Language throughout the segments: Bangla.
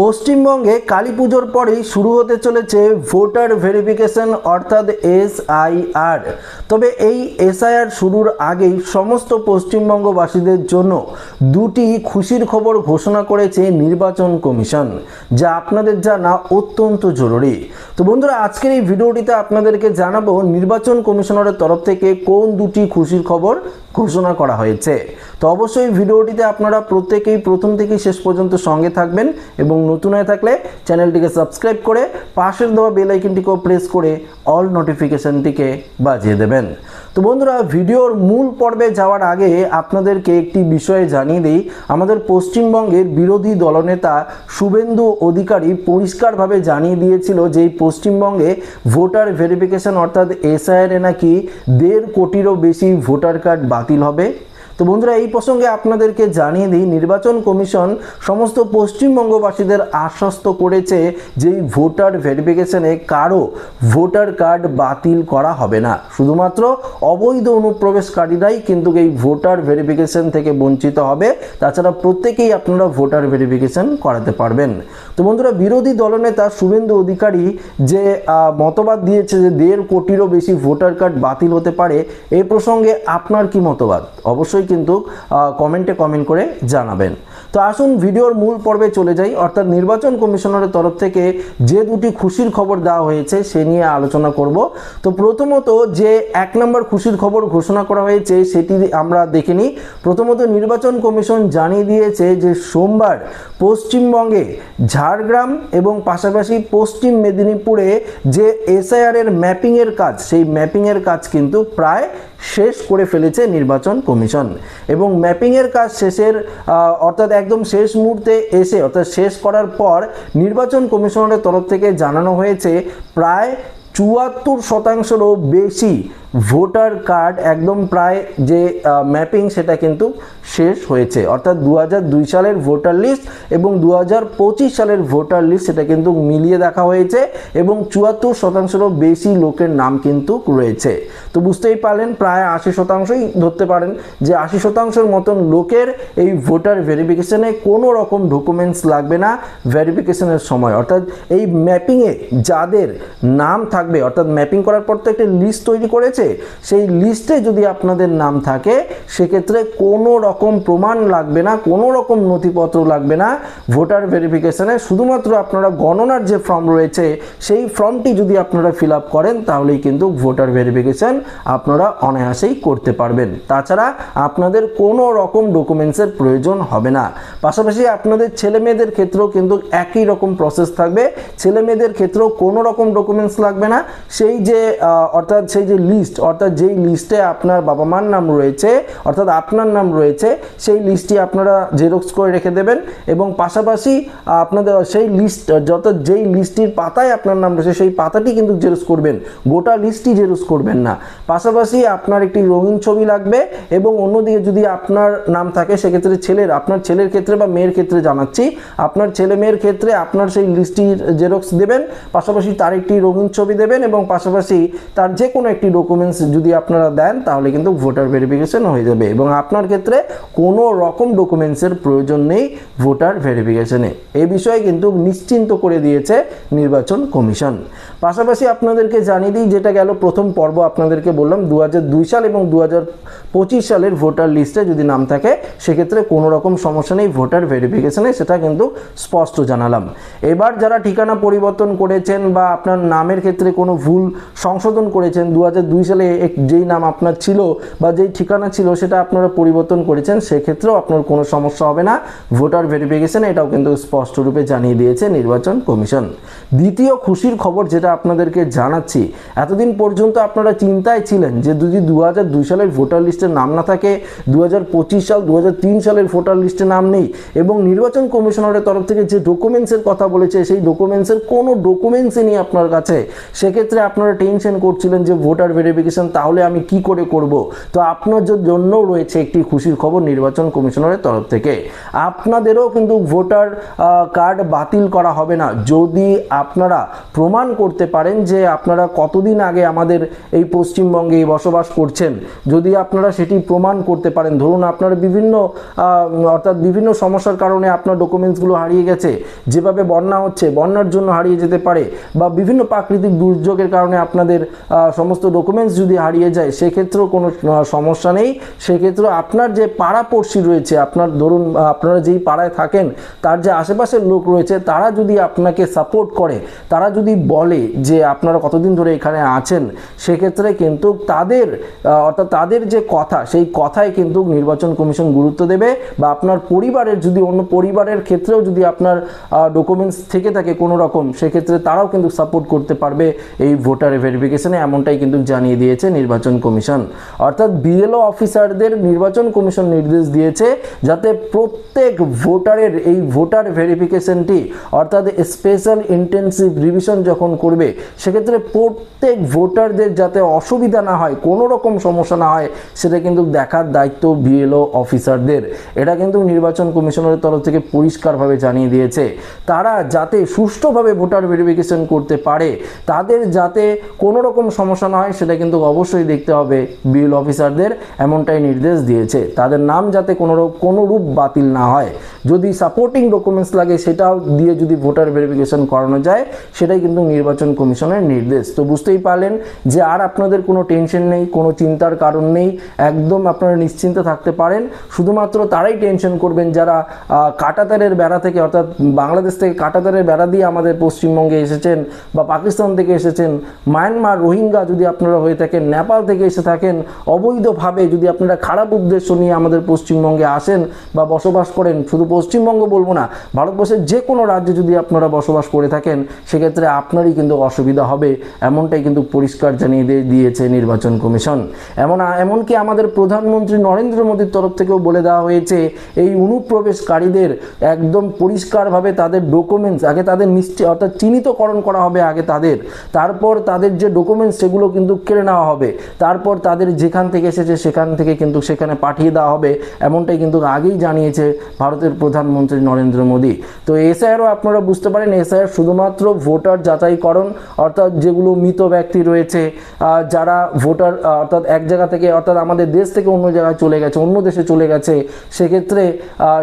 পশ্চিমবঙ্গে কালী পুজোর পরেই শুরু হতে চলেছে ভোটার ভেরিফিকেশন, অর্থাৎ এসআইআর তবে এই এসআইআর শুরুর আগেই সমস্ত পশ্চিমবঙ্গবাসীদের জন্য দুটি খুশির খবর ঘোষণা করেছে নির্বাচন কমিশন, যা আপনাদের জানা অত্যন্ত জরুরি। তো বন্ধুরা, আজকের এই ভিডিওটিতে আপনাদেরকে জানাব নির্বাচন কমিশনারের তরফ থেকে কোন দুটি খুশির খবর ঘোষণা করা হয়েছে। তো অবশ্যই ভিডিওটিতে আপনারা প্রত্যেকেই প্রথম থেকে শেষ পর্যন্ত সঙ্গে থাকবেন এবং নতুন হয়ে থাকলে চ্যানেলটিকে সাবস্ক্রাইব করে পাশের দেওয়া বেল আইকনটিকেও প্রেস করে অল নোটিফিকেশনটিকে বাজিয়ে দেবেন। তো বন্ধুরা, ভিডিওর মূল পর্বে যাওয়ার আগে আপনাদেরকে একটি বিষয়ে জানিয়ে দিই। আমাদের পশ্চিমবঙ্গের বিরোধী দলনেতা শুভেন্দু অধিকারী পরিষ্কারভাবে জানিয়ে দিয়েছিল যে পশ্চিমবঙ্গে ভোটার ভেরিফিকেশন অর্থাৎ এসআইআর নাকি দেড় কোটিরও বেশি ভোটার কার্ড বাতিল হবে। তো বন্ধুরা, এই প্রসঙ্গে আপনাদেরকে জানিয়ে দিই, নির্বাচন কমিশন সমস্ত পশ্চিমবঙ্গবাসীদের আশ্বস্ত করেছে যে ভোটার ভেরিফিকেশনে কারও ভোটার কার্ড বাতিল করা হবে না। শুধুমাত্র অবৈধ অনুপ্রবেশকারীরাই কিন্তু এই ভোটার ভেরিফিকেশন থেকে বঞ্চিত হবে। তাছাড়া প্রত্যেকেই আপনারা ভোটার ভেরিফিকেশন করাতে পারবেন। তো বন্ধুরা, বিরোধী দলনেতা শুভেন্দু অধিকারী যে মতবাদ দিয়েছে যে দেড় কোটিরও বেশি ভোটার কার্ড বাতিল হতে পারে, এ প্রসঙ্গে আপনার কি মতবাদ? অবশ্যই কিন্তু কমেন্টে কমেন্ট করে জানাবেন। তো আসুন ভিডিওর মূল পর্বে চলে যাই। অর্থাৎ নির্বাচন কমিশনারের তরফ থেকে যে দুটি খুশির খবর দেওয়া হয়েছে, সে নিয়ে আলোচনা করব। তো প্রথমত যে এক নম্বর খুশির খবর ঘোষণা করা হয়েছে, সেটি আমরা দেখে নিই। প্রথমত নির্বাচন কমিশন জানিয়ে দিয়েছে যে সোমবার পশ্চিমবঙ্গে ঝাড়গ্রাম এবং পাশাপাশি পশ্চিম মেদিনীপুরে যে এসআইআর এর ম্যাপিংয়ের কাজ, সেই ম্যাপিংয়ের কাজ কিন্তু প্রায় শেষ করে ফেলেছে নির্বাচন কমিশন। এবং ম্যাপিংয়ের কাজ শেষের অর্থাৎ একদম শেষ মুহূর্তে এসে, অর্থাৎ শেষ করার পর নির্বাচন কমিশনের তরফ থেকে জানানো হয়েছে, প্রায় চুয়াত্তর শতাংশেরও বেশি ভোটার কার্ড একদম প্রায় যে ম্যাপিং সেটা কিন্তু শেষ হয়েছে। অর্থাৎ দু সালের ভোটার লিস্ট এবং দু হাজার পঁচিশ সালের ভোটার লিস্ট সেটা কিন্তু মিলিয়ে দেখা হয়েছে এবং চুয়াত্তর শতাংশেরও বেশি লোকের নাম কিন্তু রয়েছে। তো বুঝতেই পারলেন, প্রায় আশি শতাংশই ধরতে পারেন যে আশি শতাংশের মতন লোকের এই ভোটার ভেরিফিকেশনে কোনো রকম ডকুমেন্টস লাগবে না ভেরিফিকেশনের সময়। অর্থাৎ এই ম্যাপিংয়ে যাদের নাম থাকবে। অর্থাৎ ম্যাপিং করার পর তো একটা লিস্ট তৈরি করেছে। সেই লিস্টে যদি আপনাদের নাম থাকে, সেক্ষেত্রে কোনো রকম প্রমাণ লাগবে না, কোনো রকম নথিপত্র লাগবে না। ভোটার ভেরিফিকেশানে শুধুমাত্র আপনারা গণনার যে ফর্ম রয়েছে, সেই ফর্মটি যদি আপনারা ফিল আপ করেন, তাহলেই কিন্তু ভোটার ভেরিফিকেশন আপনারা অনায়াসেই করতে পারবেন। তাছাড়া আপনাদের কোনো রকম ডকুমেন্টসের প্রয়োজন হবে না। পাশাপাশি আপনাদের ছেলে মেয়েদের ক্ষেত্রেও কিন্তু একই রকম প্রসেস থাকবে। ছেলে মেয়েদের ক্ষেত্রেও কোনো রকম ডকুমেন্টস লাগবে না। সেই যে অর্থাৎ সেই যে লিস্ট অর্থাৎ যেই লিস্টে আপনার বাবা মার নাম রয়েছে, অর্থাৎ আপনার নাম রয়েছে, সেই লিস্টটি আপনারা জেরক্স করে রেখে দেবেন এবং পাশাপাশি আপনাদের সেই লিস্ট যত যেই লিস্টটির পাতায় আপনার নাম রয়েছে, সেই পাতাটি কিন্তু জেরক্স করবেন। গোটা লিস্টটি জেরক্স করবেন না। পাশাপাশি আপনার একটি রঙিন ছবি লাগবে এবং অন্যদিকে যদি আপনার নাম থাকে, সেক্ষেত্রে ছেলের, আপনার ছেলের ক্ষেত্রে বা মেয়ের ক্ষেত্রে জানাচ্ছি, আপনার ছেলে মেয়ের ক্ষেত্রে আপনার সেই লিস্টটির জেরক্স দেবেন, পাশাপাশি তার একটি রঙিন ছবি দেবেন এবং পাশাপাশি তার যে কোনো একটি ডকুমেন্টস যদি আপনারা দেন, তাহলে কিন্তু ভোটার ভেরিফিকেশন হয়ে যাবে এবং আপনার ক্ষেত্রে কোনো রকম ডকুমেন্টসের প্রয়োজন নেই ভোটার ভেরিফিকেশনে এই বিষয়ে কিন্তু নিশ্চিন্ত করে দিয়েছে নির্বাচন কমিশন। পাশাপাশি আপনাদেরকে জানিয়ে দিই, যেটা গেল প্রথম পর্ব আপনাদেরকে বললাম দু সাল এবং দু পঁচিশ সালের ভোটার লিস্টে যদি নাম থাকে, সেক্ষেত্রে কোনো রকম সমস্যা নেই ভোটার ভেরিফিকেশনে সেটা কিন্তু স্পষ্ট জানালাম। এবার যারা ঠিকানা পরিবর্তন করেছেন বা আপনার নামের ক্ষেত্রে কোনো ভুল সংশোধন করেছেন দু দুই সালে যেই নাম আপনার ছিল বা যেই ঠিকানা ছিল সেটা আপনারা পরিবর্তন করেছেন, সেক্ষেত্রেও আপনার কোনো সমস্যা হবে না। ভোটার ভেরিফিকেশন এটাও কিন্তু স্পষ্টরূপে জানিয়ে দিয়েছে নির্বাচন কমিশন। দ্বিতীয় খুশির খবর যেটা আপনাদেরকে জানাচ্ছি, এতদিন পর্যন্ত আপনারা চিন্তায় ছিলেন যে যদি দু সালের ভোটার লিস্টে নাম না থাকে দু হাজার পঁচিশ সাল দু হাজার তিন সালের ভোটার লিস্টে নাম নেই এবং নির্বাচন কমিশনারের তরফ থেকে যে ডকুমেন্টসের কথা বলেছে, সেই ডকুমেন্টসের কোনো ডকুমেন্টসই নেই আপনার কাছে। সেক্ষেত্রে আপনারা টেনশন করছিলেন যে ভোটার ভেরিফিকেশন তাহলে আমি কি করে করব? তো আপনার জন্যও রয়েছে একটি খুশির খবর নির্বাচন কমিশনারের তরফ থেকে। আপনাদেরও কিন্তু ভোটার কার্ড বাতিল করা হবে না। যদি আপনারা প্রমাণ করতে পারেন যে আপনারা কতদিন আগে আমাদের এই পশ্চিমবঙ্গে বসবাস করছেন, যদি আপনারা সেটি প্রমাণ করতে পারেন, ধরুন আপনারা বিভিন্ন অর্থাৎ বিভিন্ন সমস্যার কারণে আপনার ডকুমেন্টসগুলো হারিয়ে গেছে, যেভাবে বন্যা হচ্ছে, বন্যার জন্য হারিয়ে যেতে পারে, বা বিভিন্ন প্রাকৃতিক দুর্যোগের কারণে আপনাদের সমস্ত ডকুমেন্টস যদি হারিয়ে যায়, সেক্ষেত্রেও কোনো সমস্যা নেই। সেক্ষেত্রে আপনার যে পাড়াপড়শি রয়েছে, আপনার ধরুন আপনারা যেই পাড়ায় থাকেন, তার যে আশেপাশের লোক রয়েছে, তারা যদি আপনাকে সাপোর্ট করে, তারা যদি বলে যে আপনারা কতদিন ধরে এখানে আছেন, সেক্ষেত্রে কিন্তু তাদের অর্থাৎ তাদের যে কথা, সেই কথায় কিন্তু নির্বাচন কমিশন গুরুত্ব দেবে বা আপনার পরিবারের যদি অন্য পরিবারের ক্ষেত্রেও যদি আপনার ডকুমেন্টস থেকে থাকে কোনো রকম, সেক্ষেত্রে তারাও কিন্তু সাপোর্ট করতে পারবে এই ভোটার ভেরিফিকেশনে এমনটাই কিন্তু জানিয়ে দিয়েছে নির্বাচন কমিশন। অর্থাৎ বিএলও অফিসারদের নির্বাচন কমিশন নির্দেশ দিয়েছে যাতে প্রত্যেক ভোটারের এই ভোটার ভেরিফিকেশনটি অর্থাৎ স্পেশাল ইন্টেন্সিভ রিভিশন যখন করবে, সেক্ষেত্রে প্রত্যেক ভোটারদের যাতে অসুবিধা না হয়, কোনো রকম সমস্যা না হয়, সেটা কিন্তু দেখার দায়িত্ব বিএলও অফিসারদের এটা কিন্তু নির্বাচন কমিশনের তরফ থেকে পরিষ্কারভাবে জানিয়ে দিয়েছে। তারা যাতে সুষ্ঠুভাবে ভোটার ভেরিফিকেশন করতে পারে তাদের যাতে কোনো রকম সমস্যা না হয়, সেটা কিন্তু অবশ্যই দেখতে হবে বিএল অফিসারদের, এমনটাই নির্দেশ দিয়েছে। তাদের নাম যাতে কোনো কোনো রূপ বাতিল না হয়। যদি সাপোর্টিং ডকুমেন্টস লাগে, সেটাও দিয়ে যদি ভোটার ভেরিফিকেশন করানো যায়, সেটাই কিন্তু নির্বাচন কমিশনের নির্দেশ। তো বুঝতেই পারলেন যে আর আপনাদের কোনো টেনশন নেই, কোনো চিন্তার কারণ নেই, একদম আপনারা নিশ্চিন্তে থাকতে পারেন। শুধুমাত্র তারাই টেনশন করবেন যারা কাটাতারের বেড়া থেকে, অর্থাৎ বাংলাদেশ থেকে কাটাতারের বেড়া দিয়ে আমাদের পশ্চিমবঙ্গে এসেছেন বা পাকিস্তান থেকে এসেছেন। মায়ানমার রোহিঙ্গা যদি আপনারা হয়ে থাকেন, নেপাল থেকে এসে থাকেন, অবৈধভাবে যদি আপনারা খারাপ উদ্দেশ্য নিয়ে আমাদের পশ্চিমবঙ্গে আসেন বা বসবাস করেন, শুধু পশ্চিমবঙ্গ বলব না, ভারতবর্ষের যে কোনো রাজ্যে যদি আপনারা বসবাস করে থাকেন, সেক্ষেত্রে আপনারই কিন্তু অসুবিধা হবে, এমনটাই কিন্তু পরিষ্কার জানিয়ে দিয়েছে নির্বাচন কমিশন। এমন এমনকি আমাদের প্রধানমন্ত্রী নরেন্দ্র মোদীর তরফ থেকেও বলে দেওয়া হয়েছে, এই অনুপ্রবেশকারীদের একদম পরিষ্কারভাবে তাদের ডকুমেন্টস আগে তাদের নিশ্চয়, অর্থাৎ চিহ্নিতকরণ করা হবে, আগে তাদের। তারপর তাদের যে ডকুমেন্টস সেগুলো কিন্তু কেড়ে নেওয়া হবে। তারপর তাদের যেখান থেকে এসেছে সেখান থেকে কিন্তু সেখানে পাঠিয়ে দেওয়া হবে। এমনটাই কিন্তু আগেই জানিয়েছে ভারতের প্রধানমন্ত্রী নরেন্দ্র মোদী। তো এসআইআরও আপনারা বুঝতে পারেন এসআইআর শুধুমাত্র ভোটার যাচাইকরণ, অর্থাৎ যেগুলো মৃত ব্যক্তি রয়েছে যারা ভোটার অর্থাৎ এক জায়গা থেকে, অর্থাৎ আমাদের দেশ থেকে অন্য জায়গায় চলে গেছে, অন্য দেশে চলে গেছে, সেক্ষেত্রে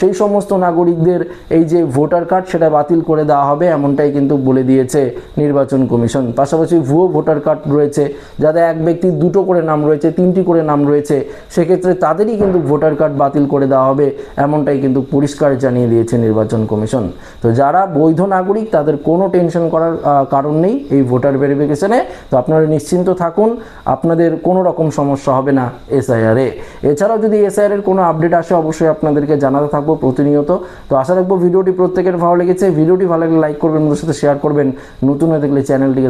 সেই সমস্ত নাগরিকদের এই যে ভোটার কার্ড সেটা বাতিল করে দেওয়া হবে, এমনটাই কিন্তু বলে দিয়েছে নির্বাচন কমিশন। পাশাপাশি ভুয়ো ভোটার কার্ড রয়েছে যাদের এক ব্যক্তির দুটো করে নাম রয়েছে, তিনটি করে নাম রয়েছে, সেক্ষেত্রে তাদেরই কিন্তু ভোটার কার্ড বাতিল করে দেওয়া হবে, এমনটাই কিন্তু পরিষ্কার জানিয়ে দিয়েছে নির্বাচন কমিশন। তো যারা বৈধ নাগরিক, তাদের কোনো টেনশন করার কারণ নেই এই ভোটার ভেরিফিকেশনে। তো আপনারা নিশ্চিন্ত থাকুন, আপনাদের কোনো রকম সমস্যা হবে না এসআইআরে এছাড়াও যদি এসআইআর এর কোনো আপডেট আসে, অবশ্যই আপনাদেরকে জানাতে থাকব প্রতিনিয়ত। তো আশা রাখব, ভিডিওটি প্রত্যেকের ভালো লেগেছে। ভিডিওটি ভালো লাগলে লাইক করবেন ওদের সাথে শেয়ার করবেন। নতুন হয়ে দেখলে চ্যানেলটিকে